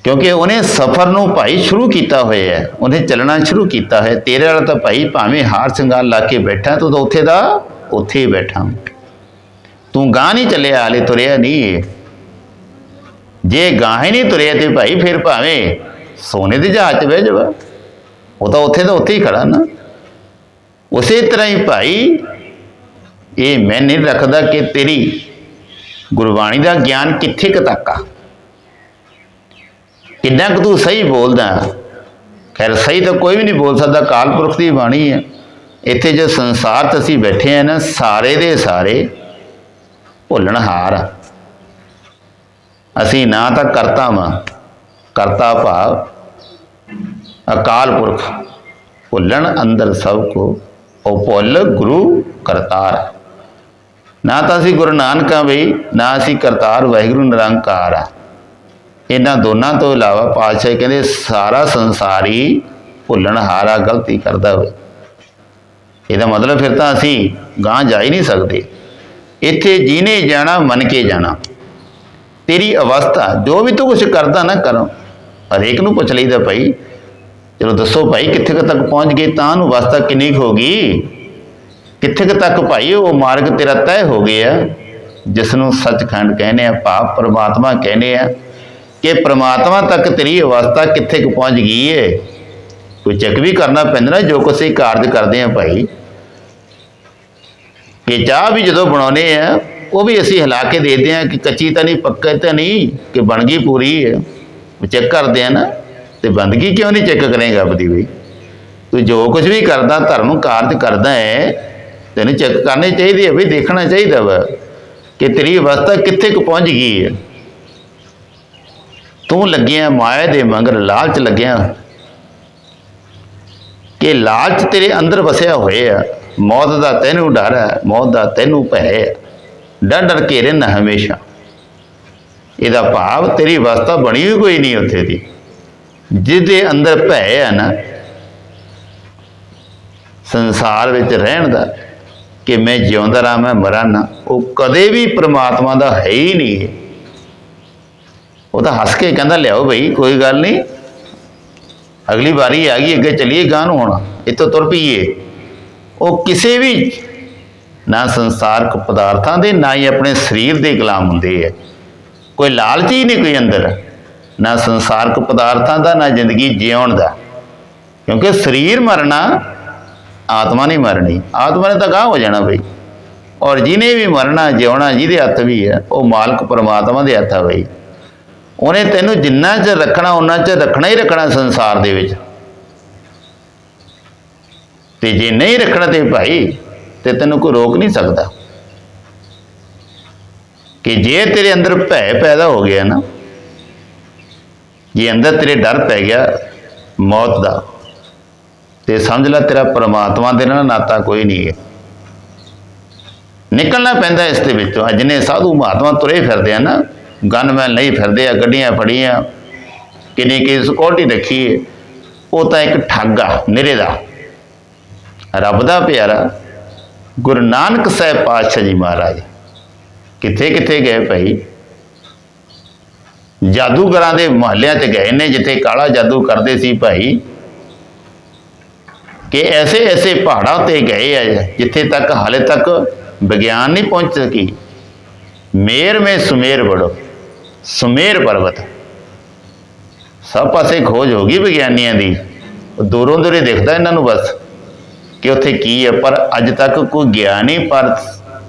ਕਿਉਂਕਿ ਉਹਨੇ ਸਫ਼ਰ ਨੂੰ ਭਾਈ ਸ਼ੁਰੂ ਕੀਤਾ ਹੋਇਆ ਹੈ, ਉਹਨੇ ਚੱਲਣਾ ਸ਼ੁਰੂ ਕੀਤਾ ਹੈ। ਤੇਰੇ ਵਾਲਾ ਤਾਂ ਭਾਈ ਭਾਵੇਂ ਹਾਰ ਸ਼ਿੰਗਾਰ ਲਾ ਕੇ ਬੈਠਾ, ਤੂੰ ਤਾਂ ਉੱਥੇ ਦਾ, ਉੱਥੇ ਹੀ ਬੈਠਾ। ਤੂੰ ਗਾਂ ਨਹੀਂ ਚੱਲਿਆ, ਹਾਲੇ ਤੁਰਿਆ ਨਹੀਂ। ਜੇ ਗਾਂ ਹੀ ਨਹੀਂ ਤੁਰਿਆ ਤੇ ਭਾਈ ਫਿਰ ਭਾਵੇਂ ਸੋਨੇ ਦੇ ਜਹਾਜ਼ 'ਚ ਬਹਿ ਜਾਵਾ। ਉਹ ਤਾਂ ਉੱਥੇ ਦਾ ਉੱਥੇ ਹੀ ਖੜਾ ਨਾ। ਉਸੇ ਤਰ੍ਹਾਂ ਹੀ ਭਾਈ, ਇਹ ਮੈਂ ਨਹੀਂ ਰੱਖਦਾ ਕਿ ਤੇਰੀ ਗੁਰਬਾਣੀ ਦਾ ਗਿਆਨ ਕਿੱਥੇ ਕੁ ਤੱਕ ਆ। ਕਿੰਨਾ ਕੁ ਤੂੰ ਸਹੀ ਬੋਲਦਾ? ਖੈਰ, ਸਹੀ ਤਾਂ ਕੋਈ ਵੀ ਨਹੀਂ ਬੋਲ ਸਕਦਾ ਕਾਲ ਪੁਰਖ ਦੀ ਬਾਣੀ ਹੈ। ਇੱਥੇ ਜੋ ਸੰਸਾਰ 'ਚ ਅਸੀਂ ਬੈਠੇ ਆ ਨਾ, ਸਾਰੇ ਦੇ ਸਾਰੇ ਭੁੱਲਣਹਾਰ ਆ। ਅਸੀਂ ਨਾ ਤਾਂ ਕਰਤਾ ਵਾਂ, ਕਰਤਾ ਭਾਵ, ਅਕਾਲ ਪੁਰਖ ਭੁੱਲਣ ਅੰਦਰ ਸਭ ਕੋ, ਉਹ ਭੁੱਲ ਗੁਰੂ ਕਰਤਾਰ। ਨਾ ਤਾਂ ਅਸੀਂ ਗੁਰੂ ਨਾਨਕ ਆ ਬਈ, ਨਾ ਅਸੀਂ ਕਰਤਾਰ ਵਾਹਿਗੁਰੂ ਨਿਰੰਕਾਰ ਆ। ਇਹਨਾਂ ਦੋਨਾਂ ਤੋਂ ਇਲਾਵਾ ਪਾਤਸ਼ਾਹ ਕਹਿੰਦੇ ਸਾਰਾ ਸੰਸਾਰ ਹੀ ਭੁੱਲਣ ਹਾਰਾ ਗਲਤੀ ਕਰਦਾ ਹੋਵੇ। ਇਹਦਾ ਮਤਲਬ ਫਿਰ ਤਾਂ ਅਸੀਂ ਗਾਂ ਜਾ ਹੀ ਨਹੀਂ ਸਕਦੇ। ਇੱਥੇ ਜਿਹਨੇ ਜਾਣਾ, ਮੰਨ ਕੇ ਜਾਣਾ। ਤੇਰੀ ਅਵਸਥਾ, ਜੋ ਵੀ ਤੂੰ ਕੁਝ ਕਰਦਾ ਨਾ ਕਰੋ। ਹਰੇਕ ਨੂੰ ਪੁੱਛ ਲਈਦਾ ਭਾਈ, ਚਲੋ ਦੱਸੋ ਭਾਈ, ਕਿੱਥੇ ਕੁ ਤੱਕ ਪਹੁੰਚ ਗਏ? ਤਾਂ ਨੂੰ ਅਵਸਥਾ ਕਿੰਨੀ ਕੁ ਹੋ ਗਈ? ਕਿੱਥੇ ਕੁ ਤੱਕ ਭਾਈ, ਉਹ ਮਾਰਗ ਤੇਰਾ ਤੈਅ ਹੋ ਗਿਆ। ਜਿਸ ਨੂੰ ਸੱਚਖੰਡ ਕਹਿੰਦੇ ਆ ਪਾਪ ਪਰਮਾਤਮਾ ਕਹਿੰਦੇ ਆ ਕਿ ਪ੍ਰਮਾਤਮਾ ਤੱਕ ਤੇਰੀ ਅਵਸਥਾ ਕਿੱਥੇ ਕੁ ਪਹੁੰਚ ਗਈ ਏ? ਕੋਈ ਚੈੱਕ ਵੀ ਕਰਨਾ ਪੈਂਦਾ ਨਾ ਜੋ ਕੁਛ ਅਸੀਂ ਕਾਰਜ ਕਰਦੇ ਆ ਭਾਈ। ਕਿ ਚਾਹ ਵੀ ਜਦੋਂ ਬਣਾਉਨੇ ਆ, ਉਹ ਵੀ ਅਸੀਂ ਹਿਲਾ ਕੇ ਦੇਖਦੇ ਆ ਕਿ ਕੱਚੀ ਤਾਂ ਨਹੀਂ, ਪੱਕਾ ਤਾਂ ਨਹੀਂ, ਕਿ ਬਣ ਗਈ ਪੂਰੀ ਹੈ ਚੈੱਕ ਕਰਦੇ ਆ ਨਾ, ਤੇ ਬੰਦਗੀ ਕਿਉਂ ਨਹੀਂ ਚੈੱਕ ਕਰੇਗਾ ਆਪਦੀ ਵੀ ਤੂੰ ਜੋ ਕੁਝ ਵੀ ਕਰਦਾ, ਧਰਮ ਨੂੰ ਕਾਰਜ ਕਰਦਾ ਹੈ ਤੈਨੂੰ ਚੈੱਕ ਕਰਨੀ ਚਾਹੀਦੀ ਹੈ ਵੀ ਦੇਖਣਾ ਚਾਹੀਦਾ ਵਾ ਕਿ ਤੇਰੀ ਅਵਸਥਾ ਕਿੱਥੇ ਕੁ ਪਹੁੰਚ ਗਈ ਹੈ ਤੂੰ ਲੱਗਿਆ ਮਾਇਆ ਦੇ ਮੰਗਰ, ਲਾਲਚ ਲੱਗਿਆ। ਕਿ ਲਾਲਚ ਤੇਰੇ ਅੰਦਰ ਵਸਿਆ ਹੋਇਆ ਮੌਤ ਦਾ ਤੈਨੂੰ ਡਰ ਹੈ, ਮੌਤ ਦਾ ਤੈਨੂੰ ਭੈ ਹੈ। ਡਰ ਡਰ ਕੇ ਰਹਿਣਾ ਹਮੇਸ਼ਾ। ਇਹਦਾ ਭਾਵ ਤੇਰੀ ਅਵਸਥਾ ਬਣੀ ਹੋਈ ਕੋਈ ਨਹੀਂ ਉੱਥੇ ਦੀ। ਜਿਹਦੇ ਅੰਦਰ ਭੈ ਹੈ ਨਾ, ਸੰਸਾਰ ਵਿੱਚ ਰਹਿਣ ਦਾ, ਕਿ ਮੈਂ ਜਿਉਂਦਾ ਰਹਾਂ, ਮੈਂ ਮਰਾਂ ਨਾ ਉਹ ਕਦੇ ਵੀ ਪ੍ਰਮਾਤਮਾ ਦਾ ਹੈ ਹੀ ਨਹੀਂ। ਉਹ ਤਾਂ ਹੱਸ ਕੇ ਕਹਿੰਦਾ, ਲਿਆਓ ਬਈ, ਕੋਈ ਗੱਲ ਨਹੀਂ। ਅਗਲੀ ਵਾਰੀ ਆ ਗਈ, ਅੱਗੇ ਚਲੀਏ ਗਾਂ ਨੂੰ ਹੁਣ। ਇੱਥੋਂ ਤੁਰ ਪਈਏ। ਉਹ ਕਿਸੇ ਵੀ ਨਾ ਸੰਸਾਰਕ ਪਦਾਰਥਾਂ ਦੇ, ਨਾ ਹੀ ਆਪਣੇ ਸਰੀਰ ਦੇ ਗੁਲਾਮ ਹੁੰਦੇ ਆ। ਕੋਈ ਲਾਲਚੀ ਨਹੀਂ ਕੋਈ ਅੰਦਰ। ਨਾ ਸੰਸਾਰਕ ਪਦਾਰਥਾਂ ਦਾ, ਨਾ ਜ਼ਿੰਦਗੀ ਜਿਉਣ ਦਾ। ਕਿਉਂਕਿ ਸਰੀਰ ਮਰਨਾ, ਆਤਮਾ ਨਹੀਂ ਮਰਨੀ। ਆਤਮਾ ਨੇ ਤਾਂ ਗਾਹ ਹੋ ਜਾਣਾ ਬਈ। ਔਰ ਜਿਹਨੇ ਵੀ ਮਰਨਾ, ਜਿਉਣਾ ਜਿਹਦੇ ਹੱਥ ਵੀ ਹੈ ਉਹ ਮਾਲਕ ਪਰਮਾਤਮਾ ਦੇ ਹੱਥ ਆ ਬਈ। ਉਹਨੇ ਤੈਨੂੰ ਜਿੰਨਾ 'ਚ ਰੱਖਣਾ ਉਹਨਾਂ 'ਚ ਰੱਖਣਾ ਹੀ ਰੱਖਣਾ ਸੰਸਾਰ ਦੇ ਵਿੱਚ। ਤੇ ਜੇ ਨਹੀਂ ਰੱਖਣਾ ਤੇ ਭਾਈ, ਤੇ ਤੈਨੂੰ ਕੋਈ ਰੋਕ ਨਹੀਂ ਸਕਦਾ। ਕਿ ਜੇ ਤੇਰੇ ਅੰਦਰ ਭੈ ਪੈਦਾ ਹੋ ਗਿਆ ਨਾ, ਜੇ ਅੰਦਰ ਤੇਰੇ ਡਰ ਪੈ ਗਿਆ ਮੌਤ ਦਾ, ਤੇ ਸਮਝ ਲੈ ਤੇਰਾ ਪ੍ਰਮਾਤਮਾ ਦੇ ਨਾਲ ਨਾਤਾ ਕੋਈ ਨਹੀਂ ਹੈ। ਨਿਕਲਣਾ ਪੈਂਦਾ ਇਸ ਦੇ ਵਿੱਚੋਂ। ਜਿਹਨੇ ਸਾਧੂ ਮਹਾਤਮਾ ਤੁਰੇ ਫਿਰਦੇ ਆ ਨਾ ਗਨਮੈਨ ਨਹੀਂ ਫਿਰਦੇ ਆ, ਗੱਡੀਆਂ ਫੜੀਆਂ। ਕਿੰਨੀ ਕੀ ਸਿਕਿਉਰਟੀ ਰੱਖੀ ਹੈ ਉਹ ਤਾਂ ਇੱਕ ਠੱਗ ਆ, ਨਿਰੇ ਦਾ। ਰੱਬ ਦਾ ਪਿਆਰਾ, ਗੁਰੂ ਨਾਨਕ ਸਾਹਿਬ ਪਾਤਸ਼ਾਹ ਜੀ ਮਹਾਰਾਜ, ਕਿੱਥੇ ਕਿੱਥੇ ਗਏ ਭਾਈ? ਜਾਦੂਗਰਾਂ ਦੇ ਮਹੱਲਿਆਂ 'ਚ ਗਏ ਨੇ, ਜਿੱਥੇ ਕਾਲਾ ਜਾਦੂ ਕਰਦੇ ਸੀ ਭਾਈ। ਕਿ ਐਸੇ ਐਸੇ ਪਹਾੜਾਂ ਤੇ ਗਏ ਆ, ਜਿੱਥੇ ਤੱਕ ਹਾਲੇ ਤੱਕ ਵਿਗਿਆਨ ਨਹੀਂ ਪਹੁੰਚ ਸਕੀ। ਮੇਰ ਮੇ ਸੁਮੇਰ ਬੜੋ ਸੁਮੇਰ ਪਰਬਤ। ਸਭ ਪਾਸੇ ਖੋਜ ਹੋ ਗਈ ਵਿਗਿਆਨੀਆਂ ਦੀ। ਉਹ ਦੂਰੋਂ ਦੂਰੇ ਦਿਖਦਾ ਇਹਨਾਂ ਨੂੰ ਬਸ ਕਿ ਉੱਥੇ ਕੀ ਹੈ, ਪਰ ਅੱਜ ਤੱਕ ਕੋਈ ਗਿਆਨੀ ਪਰ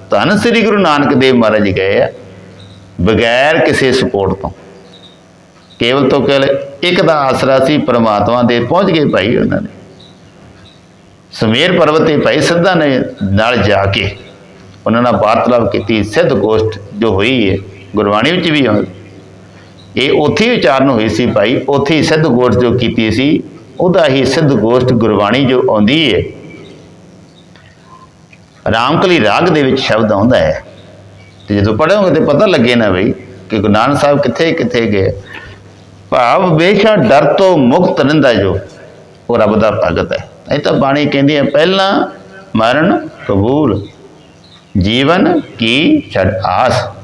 ਧੰਨ ਸ੍ਰੀ ਗੁਰੂ ਨਾਨਕ ਦੇਵ ਮਹਾਰਾਜ ਗਏ ਆ, ਬਗੈਰ ਕਿਸੇ ਸਪੋਰਟ ਤੋਂ। ਕੇਵਲ ਤੋਂ ਕੇਵਲ ਇੱਕ ਦਾ ਆਸਰਾ ਸੀ, ਪ੍ਰਮਾਤਮਾ ਦੇ ਪਹੁੰਚ ਗਏ ਭਾਈ ਉਹਨਾਂ ਨੇ ਸਮੇਰ ਪਰਬਤ ਤੇ ਭਾਈ ਸਿੱਧਾ ਨੇ ਨਾਲ ਜਾ ਕੇ ਉਹਨਾਂ ਨਾਲ ਵਾਰਤਾਲਾਪ ਕੀਤੀ, ਸਿੱਧ ਗੋਸ਼ਟ ਜੋ ਹੋਈ ਹੈ, ਗੁਰਬਾਣੀ ਵਿੱਚ ਵੀ ਆਉਂਦੀ। ਇਹ ਉੱਥੇ ਹੀ ਉਚਾਰਨ ਹੋਈ ਸੀ ਭਾਈ, ਉੱਥੇ ਹੀ ਸਿੱਧ ਗੋਸ਼ਟ ਜੋ ਕੀਤੀ ਸੀ, ਉਹਦਾ ਹੀ ਸਿੱਧ ਗੋਸ਼ਟ ਗੁਰਬਾਣੀ ਜੋ ਆਉਂਦੀ ਹੈ ਰਾਮਕਲੀ ਰਾਗ ਦੇ ਵਿੱਚ ਸ਼ਬਦ ਆਉਂਦਾ ਹੈ। ਤੇ ਜਦੋਂ ਪੜ੍ਹੋਗੇ ਤੇ ਪਤਾ ਲੱਗੇ ਨਾ ਬਈ ਕਿ ਗੁਰੂ ਨਾਨਕ ਸਾਹਿਬ ਕਿੱਥੇ ਕਿੱਥੇ ਗਏ। ਭਾਵ ਬੇਸ਼ਾ ਡਰ ਤੋਂ ਮੁਕਤ ਰਹਿੰਦਾ ਜੋ, ਉਹ ਰੱਬ ਦਾ ਭਗਤ ਹੈ। ਇਹ ਤਾਂ ਬਾਣੀ ਕਹਿੰਦੀ ਹੈ, ਪਹਿਲਾਂ ਮਰਨ ਕਬੂਲ, ਜੀਵਨ ਕੀ ਛੱਡ ਆਸ।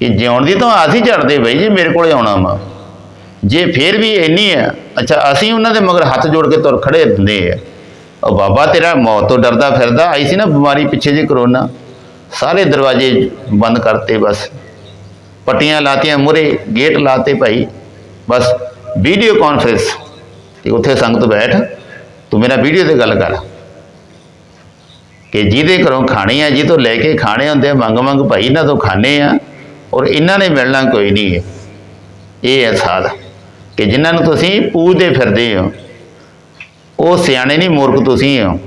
ਕਿ ਜਿਉਣ ਦੀ ਤਾਂ ਆਸ ਹੀ ਛੱਡਦੇ ਬਈ ਜੀ, ਮੇਰੇ ਕੋਲੇ ਆਉਣਾ ਵਾ। ਜੇ ਫੇਰ ਵੀ ਇੰਨੀ ਹੈ, ਅੱਛਾ, ਅਸੀਂ ਉਹਨਾਂ ਦੇ ਮਗਰ ਹੱਥ ਜੋੜ ਕੇ ਤੁਰ ਖੜੇ ਹੁੰਦੇ ਆ। ਉਹ ਬਾਬਾ ਤੇਰਾ ਮੌਤ ਤੋਂ ਡਰਦਾ ਫਿਰਦਾ, ਆਈ ਸੀ ਨਾ ਬਿਮਾਰੀ ਪਿੱਛੇ ਜੇ ਕਰੋਨਾ। ਸਾਰੇ ਦਰਵਾਜ਼ੇ ਬੰਦ ਕਰਤੇ ਬਸ। ਪੱਟੀਆਂ ਲਾਤੀਆਂ ਮੁਰੇ ਗੇਟ ਲਾਤੇ ਭਾਈ। ਬਸ ਵੀਡੀਓ ਕਾਨਫਰੰਸ ਕਿ ਉੱਥੇ ਸੰਗਤ ਬੈਠ। ਤੂੰ ਮੇਰਾ ਵੀਡੀਓ ਤੇ ਗੱਲ ਕਰ। ਕਿ ਜਿਹਦੇ ਘਰੋਂ ਖਾਣੇ ਆ ਜਿਹਦੇ ਤੋਂ ਲੈ ਕੇ ਖਾਣੇ ਹੁੰਦੇ ਆ ਮੰਗ ਮੰਗ ਭਾਈ ਇਹਨਾਂ ਤੋਂ ਖਾਣੇ ਆ। ਔਰ ਇਹਨਾਂ ਨੇ ਮਿਲਣਾ ਕੋਈ ਨਹੀਂ ਹੈ। ਇਹ ਹੈ ਸਾਧ ਕਿ ਜਿਨ੍ਹਾਂ ਨੂੰ ਤੁਸੀਂ ਪੂਜਦੇ ਫਿਰਦੇ ਹੋ, ਉਹ ਸਿਆਣੇ ਨਹੀਂ, ਮੂਰਖ ਤੁਸੀਂ ਹੋ।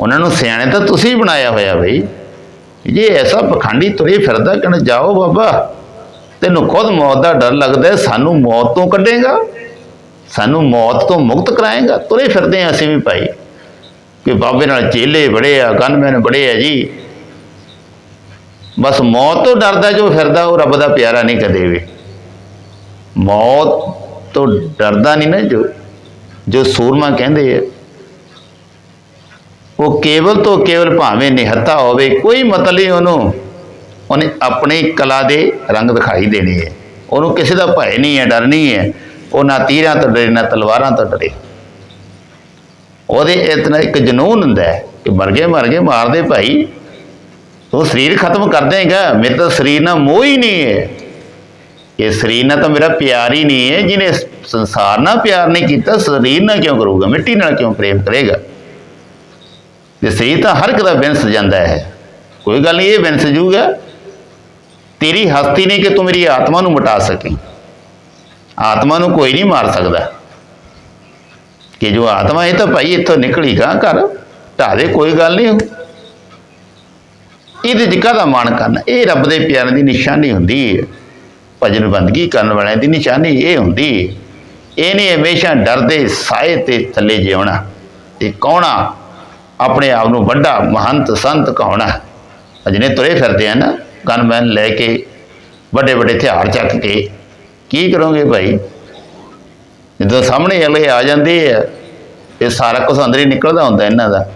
ਉਹਨਾਂ ਨੂੰ ਸਿਆਣੇ ਤਾਂ ਤੁਸੀਂ ਬਣਾਇਆ ਹੋਇਆ ਬਈ। ਜੇ ਐਸਾ ਪਖੰਡੀ ਤੁਰੇ ਫਿਰਦਾ, ਕਹਿੰਦਾ ਜਾਓ ਬਾਬਾ, ਤੈਨੂੰ ਖੁਦ ਮੌਤ ਦਾ ਡਰ ਲੱਗਦਾ ਸਾਨੂੰ ਮੌਤ ਤੋਂ ਕੱਢੇਗਾ, ਸਾਨੂੰ ਮੌਤ ਤੋਂ ਮੁਕਤ ਕਰਾਏਗਾ। ਤੁਰੇ ਫਿਰਦੇ ਹਾਂ ਅਸੀਂ ਵੀ ਭਾਈ, ਕਿ ਬਾਬੇ ਨਾਲ ਚੇਲੇ ਬੜੇ ਆ, ਗਨਮੈਨ ਬੜੇ ਆ ਜੀ। ਬਸ ਮੌਤ ਤੋਂ ਡਰਦਾ ਜੋ ਫਿਰਦਾ, ਉਹ ਰੱਬ ਦਾ ਪਿਆਰਾ ਨਹੀਂ ਕਦੇ ਵੀ। ਮੌਤ ਤੋਂ ਡਰਦਾ ਨਹੀਂ ਨਾ ਜੋ ਜੋ ਸੂਰਮਾ ਕਹਿੰਦੇ ਆ। ਉਹ ਕੇਵਲ ਤੋਂ ਕੇਵਲ ਭਾਵੇਂ ਨਿਹੱਤਾ ਹੋਵੇ, ਕੋਈ ਮਤਲਬ ਨਹੀਂ ਉਹਨੂੰ। ਉਹਨੇ ਆਪਣੀ ਕਲਾ ਦੇ ਰੰਗ ਦਿਖਾਈ ਦੇਣੇ ਹੈ ਉਹਨੂੰ ਕਿਸੇ ਦਾ ਭੈ ਨਹੀਂ ਹੈ ਡਰ ਨਹੀਂ ਹੈ ਉਹ ਨਾ ਤੀਰਾਂ ਤੋਂ ਡਰੇ, ਨਾ ਤਲਵਾਰਾਂ ਤੋਂ ਡਰੇ। ਉਹਦੇ ਇਤਨਾ ਇੱਕ ਜਨੂਨ ਹੁੰਦਾ ਹੈ ਕਿ ਮਰ ਗਏ ਮਰ ਗਏ, ਮਾਰਦੇ ਭਾਈ। ਤੂੰ ਸਰੀਰ ਖਤਮ ਕਰ ਦੇਗਾ ਮੇਰੇ ਤਾਂ ਸਰੀਰ ਨਾਲ ਮੋਹ ਹੀ ਨਹੀਂ ਹੈ। ਇਹ ਸਰੀਰ ਨਾਲ ਤਾਂ ਮੇਰਾ ਪਿਆਰ ਹੀ ਨਹੀਂ ਹੈ। ਜਿਹਨੇ ਸੰਸਾਰ ਨਾਲ ਪਿਆਰ ਨਹੀਂ ਕੀਤਾ, ਸਰੀਰ ਨਾਲ ਕਿਉਂ ਕਰੂਗਾ? ਮਿੱਟੀ ਨਾਲ ਕਿਉਂ ਪ੍ਰੇਮ ਕਰੇਗਾ? ਤੇ ਸਰੀਰ ਤਾਂ ਹਰ ਇੱਕ ਦਾ ਵਿੰਸ ਜਾਂਦਾ ਹੈ। ਕੋਈ ਗੱਲ ਨਹੀਂ, ਇਹ ਵਿੰਸ ਜੂਗਾ। ਤੇਰੀ ਹਸਤੀ ਨਹੀਂ ਕਿ ਤੂੰ ਮੇਰੀ ਆਤਮਾ ਨੂੰ ਮਿਟਾ ਸਕੀ। ਆਤਮਾ ਨੂੰ ਕੋਈ ਨਹੀਂ ਮਾਰ ਸਕਦਾ। ਕਿ ਜੋ ਆਤਮਾ ਇਹ ਤਾਂ ਭਾਈ ਇੱਥੋਂ ਨਿਕਲੀ ਗਾਂ ਘਰ। ਢਾਹ ਦੇ ਕੋਈ ਗੱਲ ਨਹੀਂ। ਇਹਦੇ ਚ ਕਾਹਦਾ ਮਾਣ ਕਰਨਾ? ਇਹ ਰੱਬ ਦੇ ਪਿਆਰ ਦੀ ਨਿਸ਼ਾਨੀ ਹੁੰਦੀ ਹੈ ਭਜਨ ਬੰਦਗੀ ਕਰਨ ਵਾਲਿਆਂ ਦੀ ਨਿਸ਼ਾਨੀ ਇਹ ਹੁੰਦੀ ਹੈ ਇਹ ਨਹੀਂ ਹਮੇਸ਼ਾ ਡਰਦੇ ਸਾਏ ਤੇ ਥੱਲੇ ਜਿਉਣਾ ਤੇ ਕੌਣਾ? ਆਪਣੇ ਆਪ ਨੂੰ ਵੱਡਾ, ਮਹੰਤ, ਸੰਤ ਕਹਾਉਣਾ। ਅਜਨੇ ਤੁਰੇ ਫਿਰਦੇ ਆ ਨਾ, ਗਨਮੈਨ ਲੈ ਕੇ ਵੱਡੇ ਵੱਡੇ ਹਥਿਆਰ ਚੱਕ ਕੇ। ਕੀ ਕਰੋਗੇ ਭਾਈ? ਜਦੋਂ ਸਾਹਮਣੇ ਅਗਲੇ ਆ ਜਾਂਦੇ ਆ ਇਹ ਸਾਰਾ ਕੁਝ ਅੰਦਰ ਹੀ ਨਿਕਲਦਾ ਹੁੰਦਾ ਇਹਨਾਂ ਦਾ।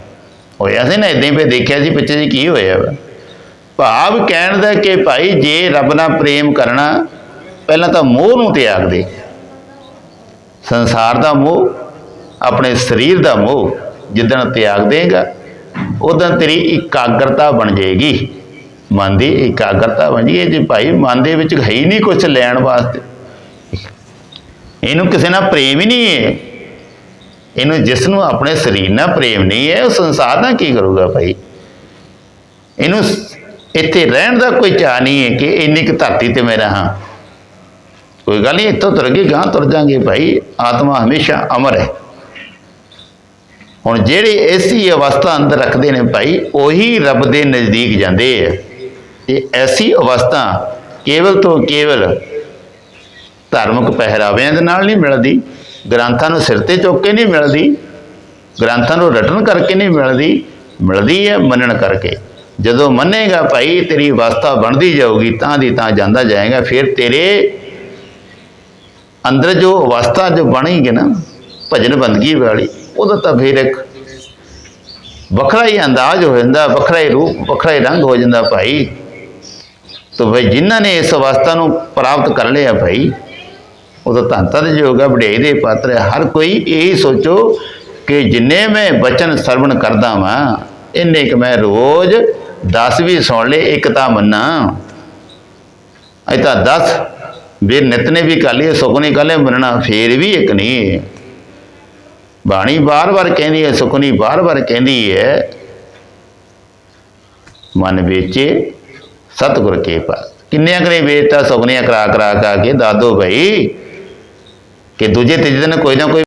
ਹੋਇਆ ਸੀ ਨਾ ਇਦਾਂ ਹੀ ਫੇ ਦੇਖਿਆ ਸੀ ਪਿੱਛੇ ਜੀ ਕੀ ਹੋਇਆ ਵਾ। ਭਾਵ ਕਹਿਣ ਦਾ ਕਿ ਭਾਈ ਜੇ ਰੱਬ ਨਾਲ ਪ੍ਰੇਮ ਕਰਨਾ, ਪਹਿਲਾਂ ਤਾਂ ਮੋਹ ਨੂੰ ਤਿਆਗ ਦੇ। ਸੰਸਾਰ ਦਾ ਮੋਹ, ਆਪਣੇ ਸਰੀਰ ਦਾ ਮੋਹ ਜਿੱਦਣ ਤਿਆਗ ਦੇਗਾ ਉਦੋਂ ਤੇਰੀ ਇਕਾਗਰਤਾ ਬਣ ਜਾਏਗੀ। ਮਨ ਦੀ ਇਕਾਗਰਤਾ ਬਣ ਜਾਏ ਜੇ ਭਾਈ ਮਨ ਦੇ ਵਿੱਚ ਹੈ ਹੀ ਨਹੀਂ ਕੁਝ ਲੈਣ ਵਾਸਤੇ। ਇਹਨੂੰ ਕਿਸੇ ਨਾਲ ਪ੍ਰੇਮ ਹੀ ਨਹੀਂ ਹੈ। ਇਹਨੂੰ ਜਿਸ ਨੂੰ ਆਪਣੇ ਸਰੀਰ ਨਾਲ ਪ੍ਰੇਮ ਨਹੀਂ ਹੈ, ਉਹ ਸੰਸਾਰ ਨਾਲ ਕੀ ਕਰੂਗਾ ਭਾਈ? ਇਹਨੂੰ ਇੱਥੇ ਰਹਿਣ ਦਾ ਕੋਈ ਚਾਹ ਨਹੀਂ ਹੈ ਕਿ ਇੰਨੀ ਕੁ ਧਰਤੀ ਤੇ ਮੈਂ ਰਹਾਂ। ਕੋਈ ਗੱਲ ਨਹੀਂ, ਇੱਥੋਂ ਤੁਰ ਕੇ ਗਾਂ ਤੁਰ ਜਾਾਂਗੇ ਭਾਈ। ਆਤਮਾ ਹਮੇਸ਼ਾ ਅਮਰ ਹੈ। ਹੁਣ ਜਿਹੜੇ ਐਸੀ ਅਵਸਥਾ ਅੰਦਰ ਰੱਖਦੇ ਨੇ ਭਾਈ, ਉਹੀ ਰੱਬ ਦੇ ਨਜ਼ਦੀਕ ਜਾਂਦੇ ਆ। ਇਹ ਐਸੀ ਅਵਸਥਾ ਕੇਵਲ ਤੋਂ ਕੇਵਲ ਧਾਰਮਿਕ ਪਹਿਰਾਵਿਆਂ ਦੇ ਨਾਲ ਨਹੀਂ ਮਿਲਦੀ, ਗ੍ਰੰਥਾਂ ਨੂੰ ਸਿਰ ਤੇ ਚੁੱਕ ਕੇ ਨਹੀਂ ਮਿਲਦੀ, ਗ੍ਰੰਥਾਂ ਨੂੰ ਰਟਨ ਕਰਕੇ ਨਹੀਂ ਮਿਲਦੀ ਮਿਲਦੀ ਹੈ ਮੰਨਣ ਕਰਕੇ। ਜਦੋਂ ਮੰਨੇਗਾ ਭਾਈ, ਤੇਰੀ ਅਵਸਥਾ ਬਣਦੀ ਜਾਊਗੀ, ਤਾਂ ਦੀ ਤਾਂ ਜਾਂਦਾ ਜਾਏਗਾ, ਫਿਰ ਤੇਰੇ ਅੰਦਰ ਜੋ ਅਵਸਥਾ ਜੋ ਬਣੇਗੀ ਨਾ, ਭਜਨ ਬੰਦਗੀ ਵਾਲੀ, ਉਹਦਾ ਤਾਂ ਫਿਰ ਇੱਕ ਵੱਖਰਾ ਹੀ ਅੰਦਾਜ਼ ਹੋ ਜਾਂਦਾ, ਵੱਖਰਾ ਹੀ ਰੂਪ, ਵੱਖਰਾ ਹੀ ਰੰਗ ਹੋ ਜਾਂਦਾ ਭਾਈ। ਤੋ ਭਾਈ, ਜਿਨ੍ਹਾਂ ਨੇ ਇਸ ਅਵਸਥਾ ਨੂੰ ਪ੍ਰਾਪਤ ਕਰ ਲਿਆ ਭਾਈ, ਉਹ ਤਾਂ ਧੰਨ ਧੰਨ ਜੋਗਾ ਵਡਿਆਈ ਦੇ ਪਾਤਰ ਹੈ। ਹਰ ਕੋਈ ਇਹ ਸੋਚੋ ਕਿ ਜਿੰਨੇ ਮੈਂ ਬਚਨ ਸਰਵਣ ਕਰਦਾ ਵਾਂ, ਇੰਨੇ ਕਿ ਮੈਂ ਰੋਜ਼ 10 ਵੀ ਸੁਣ ਲੇ, ਇੱਕ ਤਾਂ ਮੰਨਾਂ। ਅਜ ਤਾਂ 10 ਵੀ ਨਿਤ ਨੇ ਵੀ ਕਰ ਲਈ ਸੁਖਨੀ ਕਾਲੇ ਮੰਨਣਾ ਫੇਰ ਵੀ ਇੱਕ ਨਹੀਂ ਬਾਣੀ ਬਾਰ-ਬਾਰ ਕਹਿੰਦੀ ਹੈ ਸੁਖਨੀ ਬਾਰ-ਬਾਰ ਕਹਿੰਦੀ ਹੈ। ਮਨ ਵੇਚੇ ਸਤਿਗੁਰ ਕੇ ਪਾਸ। ਕਿੰਨਿਆਂ ਕਰੇ ਵੇਚਤਾ ਸੁਖਨੀਆਂ ਕਰਾ ਕਰਾ ਕਾ ਕੇ ਦਾਦੋ ਭਾਈ, ਕਿ ਦੂਜੇ ਤੀਜੇ ਦਿਨ ਕੋਈ ਨਾ ਕੋਈ